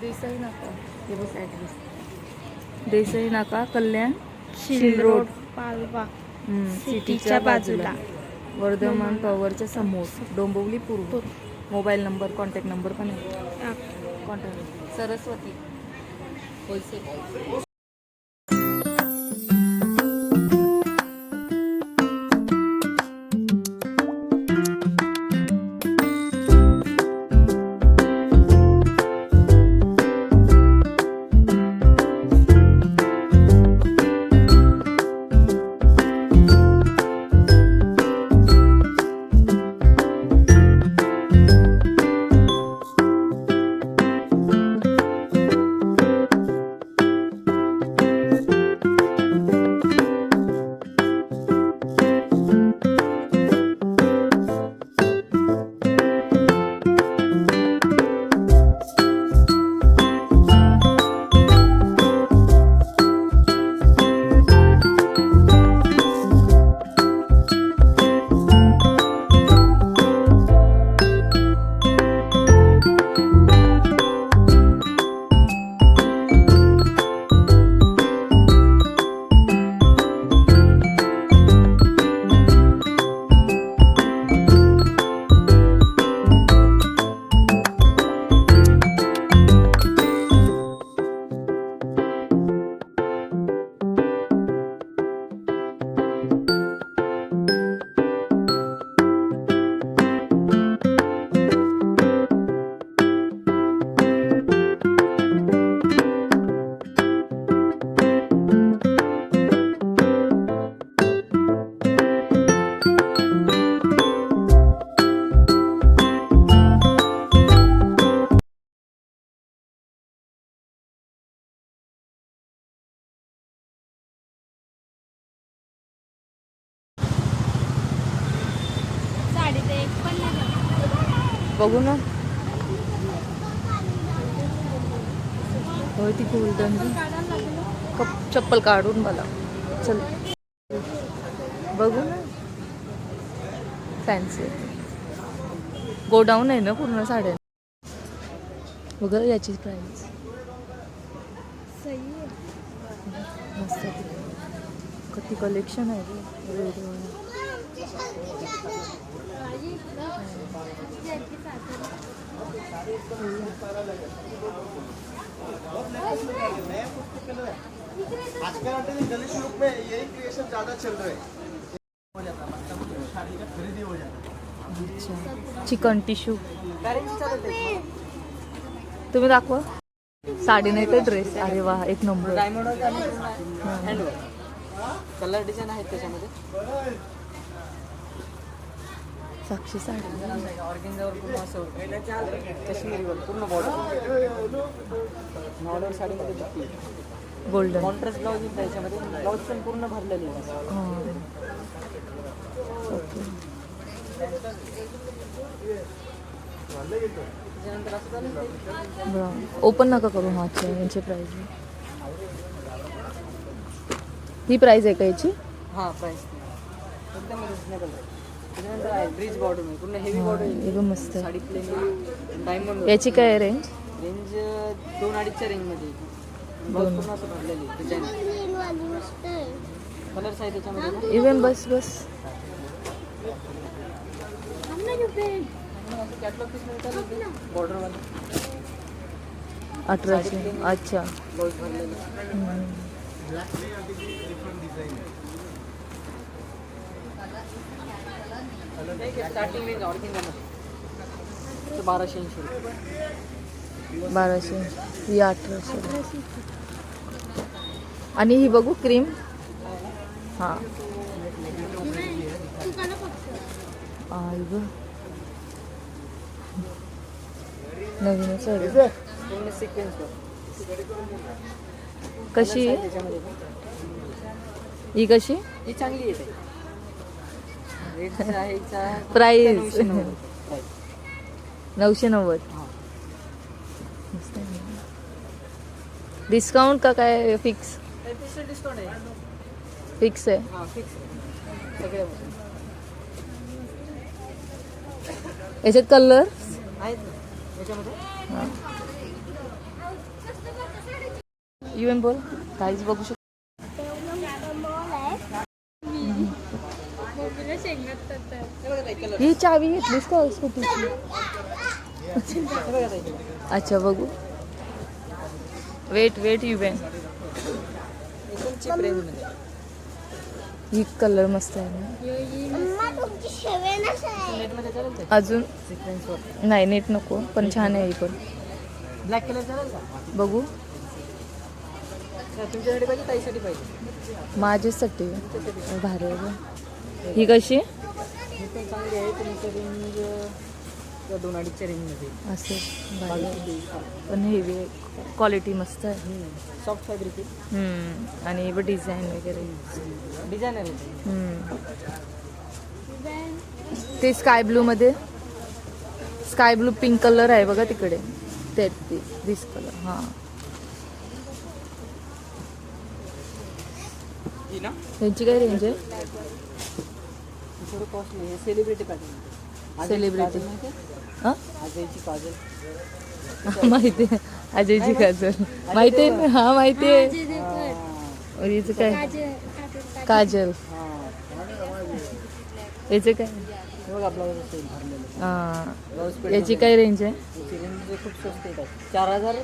देसाई नाका. हे बस ॲड्रेस देसाई नाका कल्याण शिल रोड पालवा सिटीच्या बाजूला. वर्धमान पॉवरच्या समोर डोंबिवली पूर्व. मोबाईल नंबर कॉन्टॅक्ट नंबर पण आहे. कॉन्टॅक्ट. सरस्वती. होलसेल. बघू ना होय ती गोल्डन कप चप्पल काढून मला. चल. बघू ना फॅन्सी गोडाऊन आहे ना पूर्ण साड्या. बघा याची प्राईस मस्त. किती कलेक्शन आहे रे रेडिओ आजकल गणेश लुक में यही क्रिएशन ज्यादा चल रहा है. खरीदी हो जाता अच्छा चिकन टिश्यू तुम्ही दाखवा. साडी नाही तर ड्रेस अरे वा एक नंबर डायमंड कलर डिझाईन आहेत त्याच्यामध्ये. साक्षी साडी पूर्ण असं काश्मीरीवर पूर्ण बॉर्डर नॉर्मल साडीमध्ये गोल्डन कॉन्ट्रास्ट ब्लाऊज येईल त्याच्यामध्ये ब्लाऊज पण पूर्ण भरलेली ओके ओपन नका करू हा अच्छा यांची प्राईज ही प्राईज आहे का याची? हां प्राईस एकदम रिजनेबल आहे. त्याच्यानंतर आहे ब्रिज बॉर्डर आहे पूर्ण हेवी बॉर्डर येईल मस्त. आहे साडी प्लेन डायमंड याची काय रेंज रेंज दोन. अडीचच्या रेंजमध्ये ब्लाऊज पूर्ण असं भरलेली डिझाईन कलर्स आहे त्याच्यामध्ये इवन बस बस. कॅटलॉग पीस अठराशे. अच्छा. ब्लाऊज हम्म. स्टार्टिंग रेंज बाराशे ऐंशी. रुपये बाराशे ही अठराशे. आणि ही बघू क्रीम. हां. नवीनच कशी? ही कशी? ही चांगली येते Price. नऊशे नव्वद. डिस्काउंट का काय फिक्स? फिक्स आहे. हा याच्यात कलर? याच्यामध्ये? युएन बोल काहीच बघू शकतो मम्मीला शेंगात तर हे बघा ताई कलर ही चावी घेतलीस का स्कूटीची? अच्छा बघू. वेट वेट चीप रेंजमध्ये ही कलर मस्त आहे अजून? नाही नेट नको. पण छान आहे ही पण. ब्लॅक कलर बघू. माझ्यासाठी. भारी. ही कशी? ही पण चांगली आहे तुमचं रेंज दोन अडीचच्या रेंजमध्ये असे. पण हेवी क्वालिटी मस्त आहे. सॉफ्ट फॅब्रिक आहे. हम्म. आणि डिझाईन वगैरे. डिझायनर आहे. ते. हम्म. ते स्काय ब्लू मध्ये. स्काय ब्लू पिंक कलर आहे बघा तिकडे. ते दिस कलर हां. ही ना? त्यांची काय रेंज आहे? थोडं आहे. Celebrity pattern Celebrity. हां? अजयची काजल. माहिती आहे. अजयची काजल. माहिती आहे ना हा माहिती आहे. हिचं काय? काजल याचं काय? हे हां. याची काय रेंज आहे? खूप स्वस्त येतात चार हजार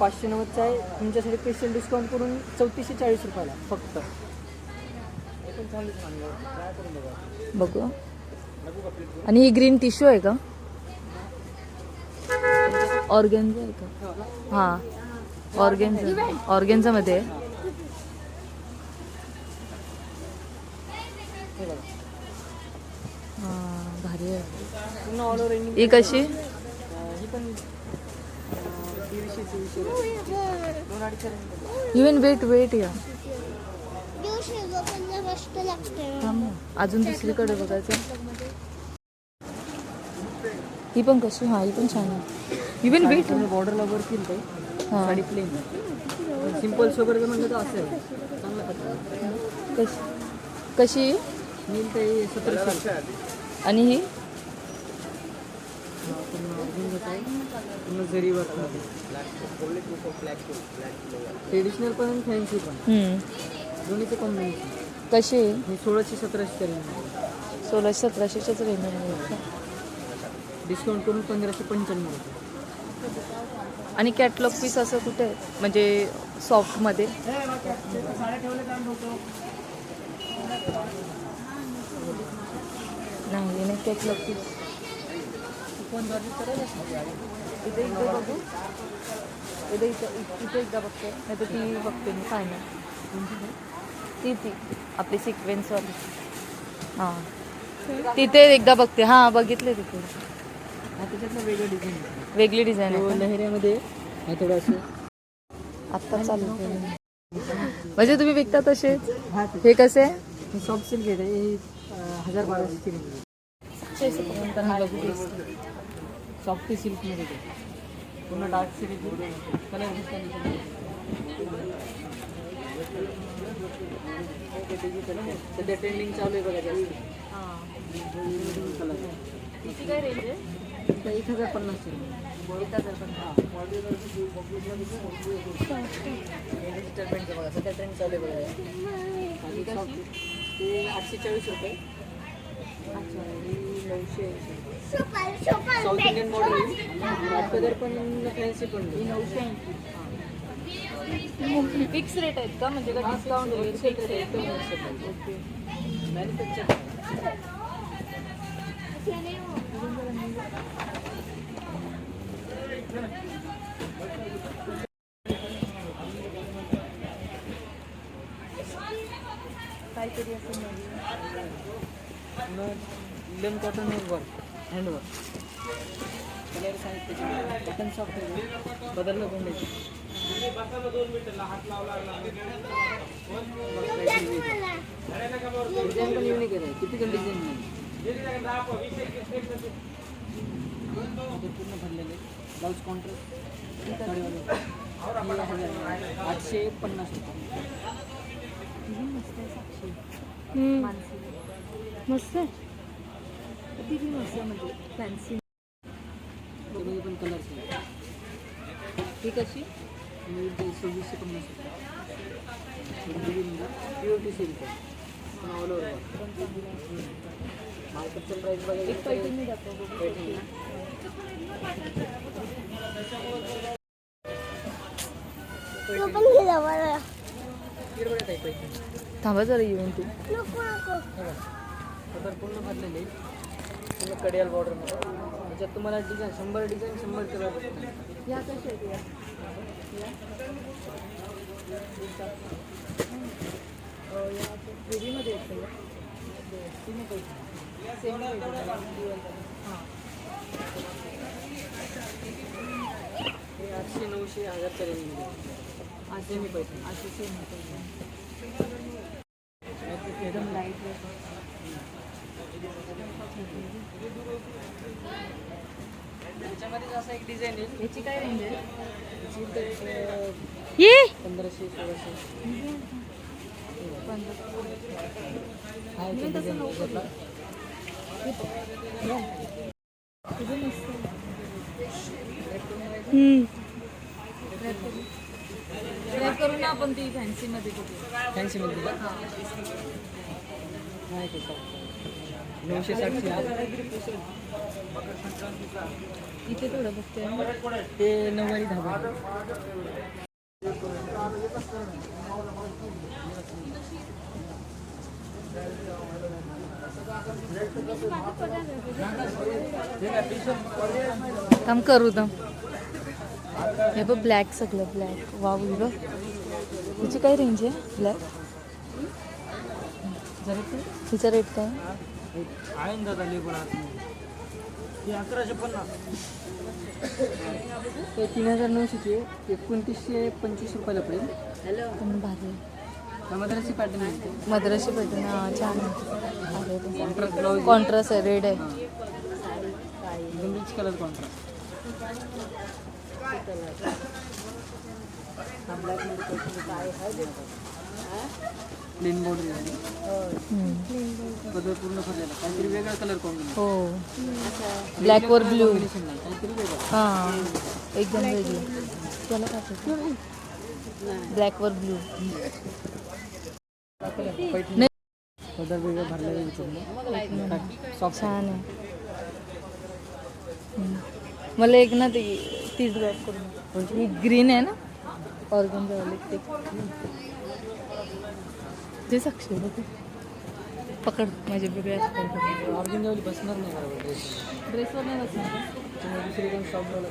पाचशे नव्वदचा आहे. तुमच्यासाठी स्पेशल डिस्काउंट करून चौतीसशे चाळीस रुपयाला फक्त हे पण चांगलीच मानलं ट्राय करून बघू. आणि ही ग्रीन टिश्यू आहे का? ऑर्गेन्झा आहे का? हे. हा ऑर्गेन्झा ऑर्गेन्झा मध्ये भारी आहे. ही कशी? ही इवन वेट वेट या लागते. अजून दुसरीकडे बघायचं ही पण कशी? हा ही पण छान आहे. इवन वेट बॉर्डरला वर केलं हा. साडी प्लेन सिंपल सोबर म्हणलं तर असं आहे. कशी? कशी? नील ते सतराशे. आणि ही? ट्रेडिशनल पण फॅन्सी पण. दोन्हीचं कॉम्बिनेशन कशी? हे सोळाशे सतराशे रेंज सोळाशे सतराशेच्याच का? डिस्काउंट करून पंधराशे पंच्याण्णव आणि कॅटलॉग पीस असं कुठे आहे? म्हणजे सॉफ्टमध्ये नाही नाही कॅटलॉग पीस. इथे एकदा बघू. इथे इथं इथे एकदा बघते. नाही तर ती बघते मी फायनल ती ती आपली सिक्वेन्सवाली हां. तिथे एकदा बघते. हां बघितले तिथे. त्याच्यातनं वेगळं डिझाईन वेगळी डिझाईन आहे? लहेऱ्यामध्ये थोडं असं आत्ता चालू. म्हणजे तुम्ही विकता तसे हा कसे? सॉफ्ट सिल्क अं, हजार सॉफ्ट सिल्कमध्ये ते. पूर्ण डार्क सिल्क कलर सध्या ट्रेंडिंग चालू आहे बघा जास्त तिची काय रेंज आहे एक हजार पन्नासची एक हजार पण डिजिटल पेंटचं बघा सध्या ट्रेंड चालू आहे बघा ते आठशे चाळीस रुपये अच्छा ही. नऊशे साऊथ इंडियन मॉडेल कलर पण फॅन्सी पण नऊशे फिक्स रेट आहेत का? म्हणजे का डिस्काउंट वगैरे फिक्स ओके मॅन्युफॅक्चर काहीतरी असं linen cotton work hand work colour सांगितले कॉटन सॉफ्ट आहे. बदललं नाही डिझाईन पण युनिक आहे टिपिकल डिझाईन नाही पूर्ण भरलेले ब्लाऊज कॉन्ट्रास्ट आठशे पन्नास रुपये मस्त किती मस्त म्हणजे फॅन्सी पण कलर्स आहे सव्वीसशे पन्नास सिल्क ऑल ओव्हर मार्केटचं प्राईस बघायला थांबा जरा येऊन तू. कलर पूर्ण भरलेले पूर्ण कडियाल बॉर्डरमध्ये त्याच्यात तुम्हाला डिझाईन शंभर डिझाईन शंभर कलर या कशा या? आठशे नऊशे हजारच्या रेंजमध्ये असे मी पैसे आठशे सेमी पैठणी एकदम लाइट त्याच्यामध्ये असं एक डिझाईन येईल याची काय रेंज आहे ये। पंधराशे सोळाशे करू ना आपण ती फॅन्सी मध्ये फॅन्सी मध्ये नऊशे साठ. इथे थोडं बघते. ते नऊवारी धाबा. काम करू दम हे बघ ब्लॅक सगळं ब्लॅक वाव ही बघ. हिची काय रेंज आहे? ब्लॅक तिचा रेट काय? आहे ना दादा लेबून हे अकराशे पन्नास. ते तीन हजार नऊशेची आहे एकोणतीसशे पंचवीस रुपयाला पडेल. हॅलो. पण आहे. मद्रासी पॅटर्न मिळते मद्रासी हा छान आहे. कॉन्ट्रास्ट आहे रेड आहे. Colour contrast plain. कलर पूर्ण भरलेला. काहीतरी वेगळा कलर कॉम्बिनेशन हो. ब्लॅकवर ब्ल्यू नाही. काहीतरी वेगळं. हां एकदम वेगळी. त्याला काय ब्लॅकवर ब्ल्यू नाही कलर वेगळं भरलेलं सॉफ्ट छान आहे. मला एक ना ती तीच ड्रॉप करून दे. ही ग्रीन आहे ना ऑर्गन ते ते साक्षी आहे बघ. पकड माझ्या वेगळ्या ऑर्गेंजावली बसणार नाही बरोबर ड्रेस ड्रेसवर नाही बसणार का? त्यामुळे दुसरी कोण शॉप लावलं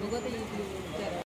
ती मोबाईल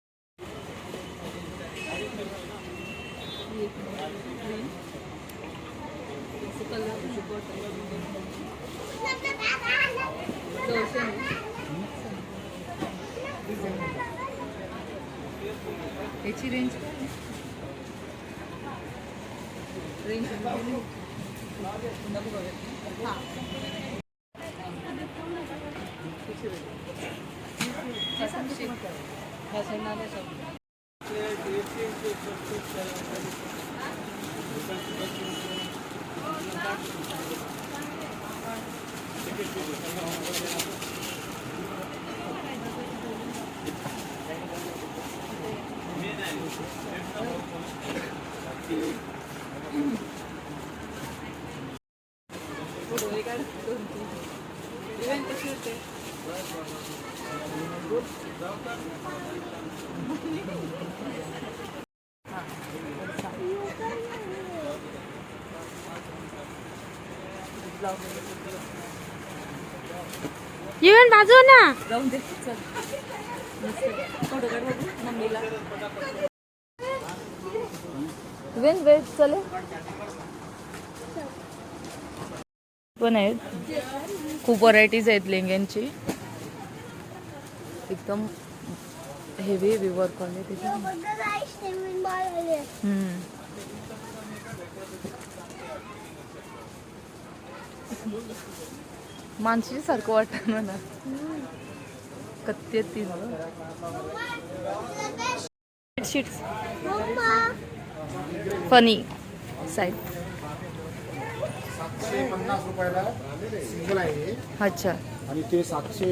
ना. वेन चले. पण आहेत. खूप व्हरायटीज आहेत लेंग्यांची. एकदम हेवी हेवी वर्क क्वालिटी मानसी सारखं वाटत मला. कत्ती आहेत ती बेडशीट्स फनी साईड अच्छा. आणि ते सातशे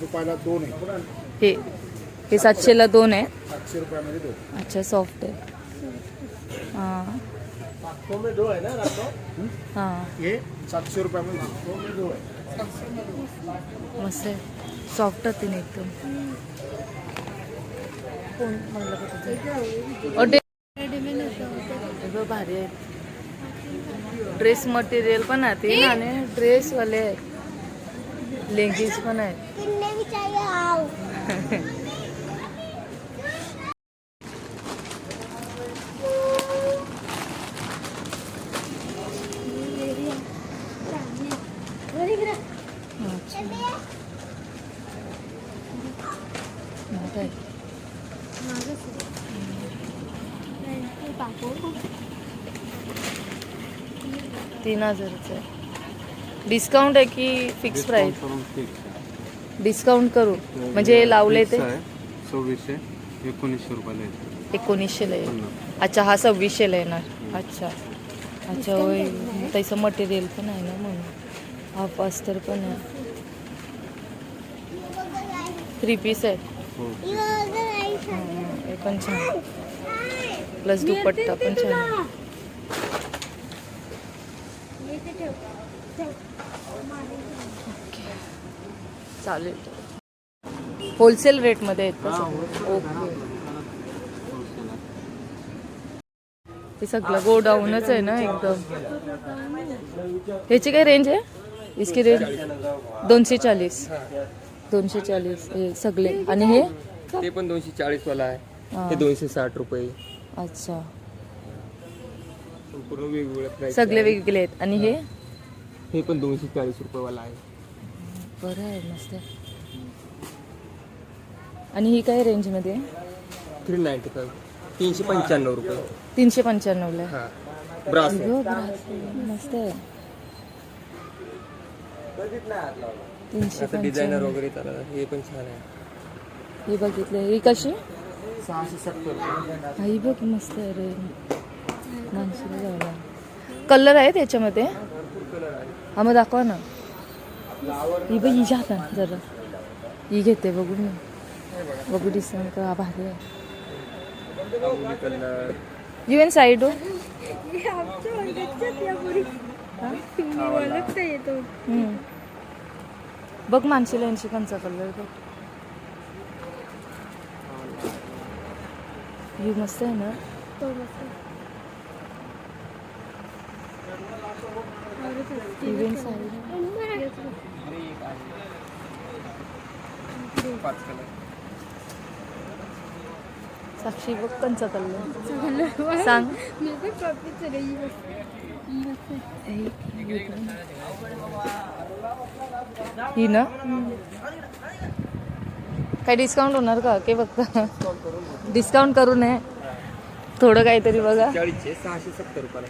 रुपयाला दोन आहे. हे हे सातशेला दोन आहे. सातशे रुपयामध्ये दोन. अच्छा सॉफ्ट आहे. हां. तो में दो है ना रातो हां. हे सातशे रुपयामध्ये. दो मस्त आहे. सॉफ्ट होती ना एकदम. कोण म्हणलं का तुझं? भारी आहे. ड्रेस मटेरियल पण आहे आणि ड्रेसवाले आहेत. लेगीज पण आहेत किन्ने भी चाहिए आओ अच्छा. मोठं आहे तीन हजारचं आहे. डिस्काउंट आहे की फिक्स प्राईस डिस्काउंट करू. म्हणजे हे लावले ते? सव्वीसशे एकोणीसशे रुपयाला एकोणीसशेला येईल अच्छा हा सव्वीसशेला येणार. अच्छा. अच्छा होय. तसं मटेरियल पण आहे ना म्हणून. हाफ अस्तर पण आहे. थ्री पीस आहे. हो. हं, हे पण छान. प्लस दुपट्टा पण छान आहे. चालेल. होलसेल रेटमध्ये आहेत का? ओके हे सगळं गोडाऊनच आहे ना एकदम. ह्याची काय रेंज आहे? इसकी रेंज दोनशे चाळीस. दोनशे चाळीस. हे सगळे. आणि हे? ते पण दोनशे चाळीस वाला आहे. हा. ते दोनशे साठ रुपये. अच्छा. पूर्ण वेगवेगळ्या प्राइस सगळे वेगवेगळे आहेत. आणि हे? हे. पण दोनशे चाळीस रुपये वाला आहे. बरं आहे मस्त आहे. आणि ही काय रेंजमध्ये थ्री नाईन्टी फाईव्ह. तीनशे पंच्याण्णव रुपये. तीनशे पंच्याण्णवला आहे हा. ब्रास आहे. अगं, बरं. मस्त आहे. तीनशे असं डिझायनर पंच्याण्णव. वगैरे त्याला हे पण छान आहे. ही बघितली ही कशी? सहाशे सत्तर. हा, ही बघ मस्त आहे रे. कलर आहे त्याच्यामध्ये हा मग दाखवा ना. ही बघ ही जाता जरा. ही घेते बघू मी. बघू डिस्काउंट का भारी आहे. यू एन साईड बघ मानशीला यांची पंचा कलर बघ. ही मस्त आहे ना? साक्षी बघ कंचा कलर सांग. ही ना? काय डिस्काउंट होणार का? के फक्त डिस्काउंट करू नये. थोडं काहीतरी बघा. सहाशे सत्तर रुपयाला.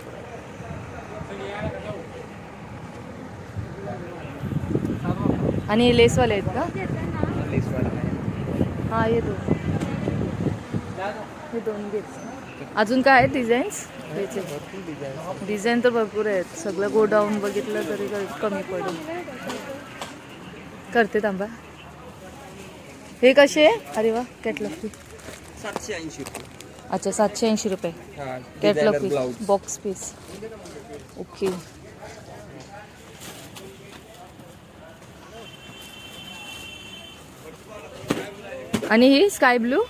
आणि लेसवाले आहेत का? हा हे दोन. हे दोन घेत अजून काय आहे डिझाईन्स डिझाईन तर भरपूर आहेत. सगळं गोडाऊन बघितलं तरी कमी पडेल करते थांबा. हे कसे? आहे अरे वा कॅटलॉग सातशे ऐंशी रुपये. अच्छा सातशे ऐंशी रुपये. Catalogue piece box piece okay आणि ही स्काय ब्लू.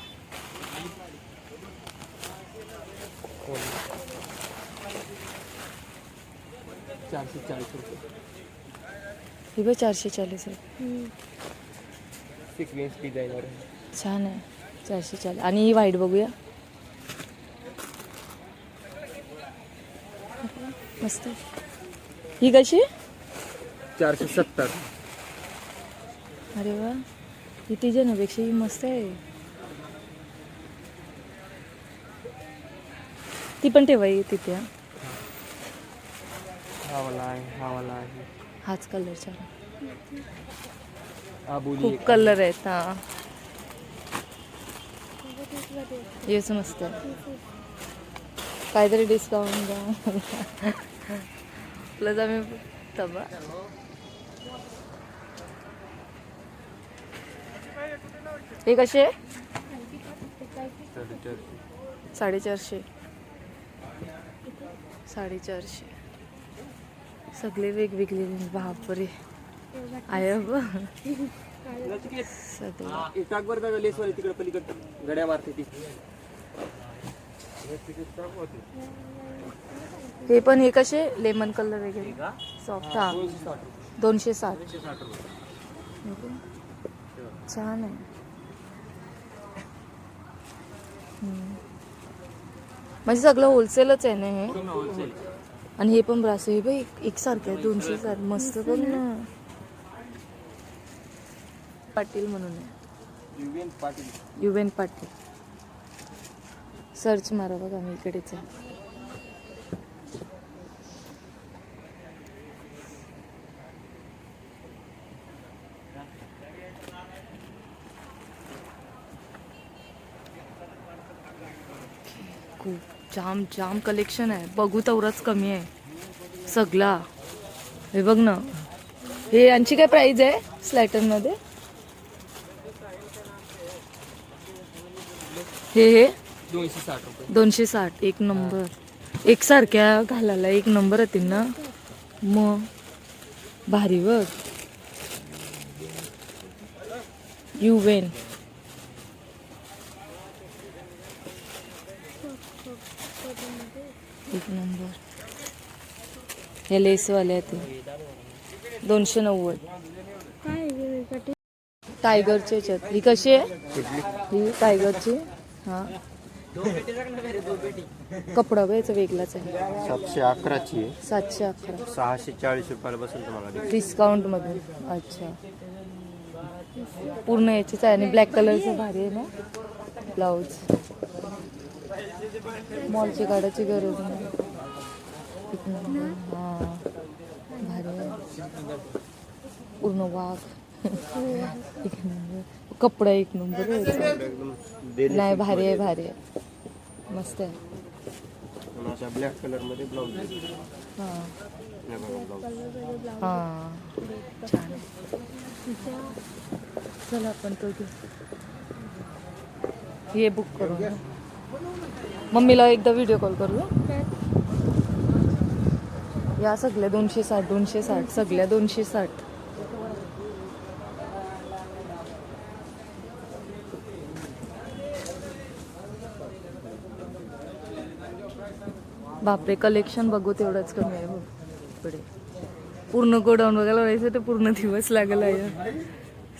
चारशे चाळीस रुपये. ही बघ चारशे चाळीस छान आहे. चारशे चाळीस. आणि ही व्हाईट बघूया. मस्त. ही कशी? चारशे सत्तर. अरे वा. ही तिच्या नापेक्षा ही मस्त आहे ती पण ठेवा ही तिथे हा. हा वाला आहे हा वाला आहे हाच कलर छान खूप कलर आहेत हा. येच मस्त काहीतरी डिस्काउंट द्या. प्लस आम्ही तबा. हे कसे? साडेचारशे. साडेचारशे. सगळे वेगवेगळे बापरे. ती. हे पण हे कसे? लेमन कलर वगैरे. सॉफ्ट हा. दोनशे साठ छान आहे हम्म. म्हणजे सगळं होलसेलच आहे ना हे? आणि हे पण ब्रास हे बाई एकसारखं आहे दोनशे साठ. मस्त बघ ना. पाटील म्हणून आहे. पाटील. युवेन पाटील. सर्च मारा बघा मी इकडेच आहे खूप जाम जाम कलेक्शन आहे. बघू तेवढंच कमी आहे. सगळा. हे बघ ना. हे यांची काय प्राईज आहे? स्लॅटरमध्ये हे हे? दोनशे साठ. दोनशे साठ एक नंबर एकसारख्या घालायला एक नंबर होतील ना? मग. भारी बघ. यू वेन नंबर हे लेसवाले आहेत ते दोनशे नव्वद. टायगरचे याच्यात. ही कशी आहे? ही टायगरची. हा. कपडा बघ याचा वेगळाच आहे. सातशे अकराची आहे. सातशे अकरा. सहाशे चाळीस रुपयाला बसेल तुम्हाला डिस्काउंट मधून अच्छा. पूर्ण याचीच आहे आणि ब्लॅक कलरचं भारी आहे ना? ब्लाऊज. मॉलची काढायची गरज नाही. पूर्ण वाघ एक नंबर कपडा एक नंबर. नाही भारी आहे भारी आहे मस्त अशा ब्लॅक कलर मध्ये ब्लाऊज हाँ हाँ तो हे बुक करू. मम्मीला एकदा व्हिडिओ कॉल करू या सगळ्या दोनशे साठ दोनशे साठ सगळ्या दोनशे साठ. बापरे कलेक्शन बघू तेवढंच कमी आहे हो. इकडे पूर्ण गोडाऊन बघायला व्हायचं ते पूर्ण दिवस लागला आहे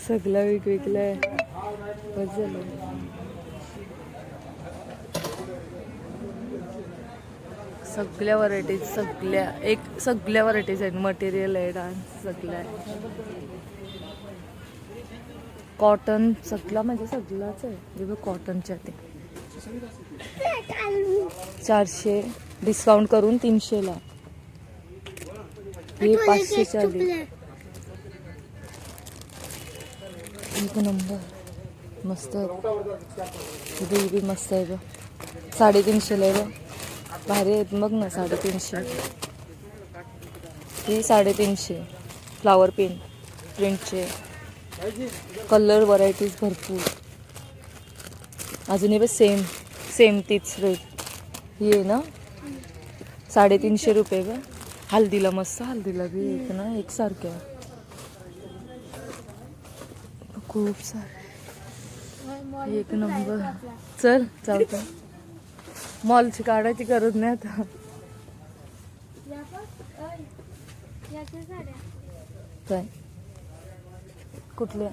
सगळं वेगवेगळं आहे. बस झालं. सगळ्या व्हरायटीज सगळ्या एक सगळ्या व्हरायटीज आहेत. मटेरियल आहे डान्स सगळं आहे. कॉटन सगळं म्हणजे सगळंच आहे. हे बघ कॉटनच्या ते. चारशे डिस्काउंट करून तीनशेला हे पाचशे चाळीस एक नंबर मस्त. आहे बी मस्त आहे बघ. साडेतीनशेला आहे बघ. भारी आहेत. मग ना साडेतीनशे. ही साडेतीनशे. फ्लावर पेन प्रिंटचे कलर व्हरायटीज भरपूर. अजूनही बस सेम सेम तीच रेट ही आहे ना? साडेतीनशे रुपये ग. हल्दीला मस्त हल्दीला बी एक ना एकसारख्या खूप सारे. एक नंबर. चल चालतं मॉलची काढायची गरज नाही आता. काय? कुठल्या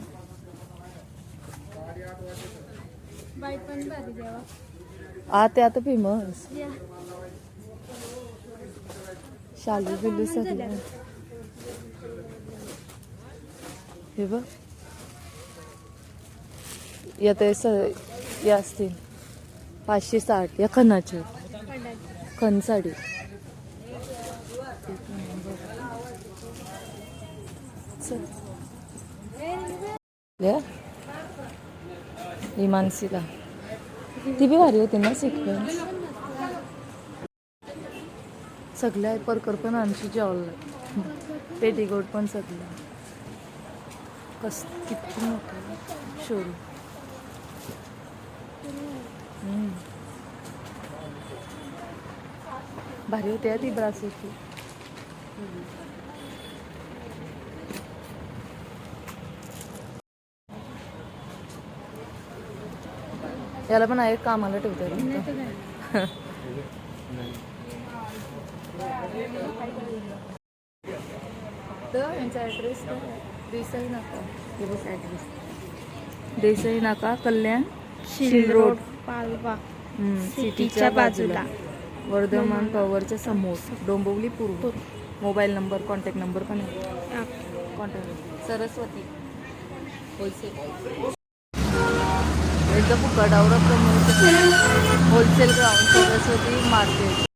आ ते आता फेमस शालू बिलू सगळं हे बघ. येते स या असतील. पाचशे साठ या खणाचे. खण साडी चल. ही मानसीला ती बी भारी होती ना सिक्वेन्स सगळे परकर पण आमची जेवलं पेटीकोट पण सगळं कस किती मोठं शोरूम भारी होते ती ब्रासेसची याला पण आहे कामाला ठेवतात यांचा ॲड्रेस देसाई नाका. देसाई नाका कल्याण शिल रोड. पालवा सिटीच्या बाजूला. वर्धमान पॉवरच्या समोर. डोंबिवली पूर्व. मोबाईल नंबर कॉन्टॅक्ट नंबर पण आहे. कॉन्टॅक्ट सरस्वती. होलसेल एकदम फुकट आवडत होलसेल ग्राउंड सरस्वती मार्केट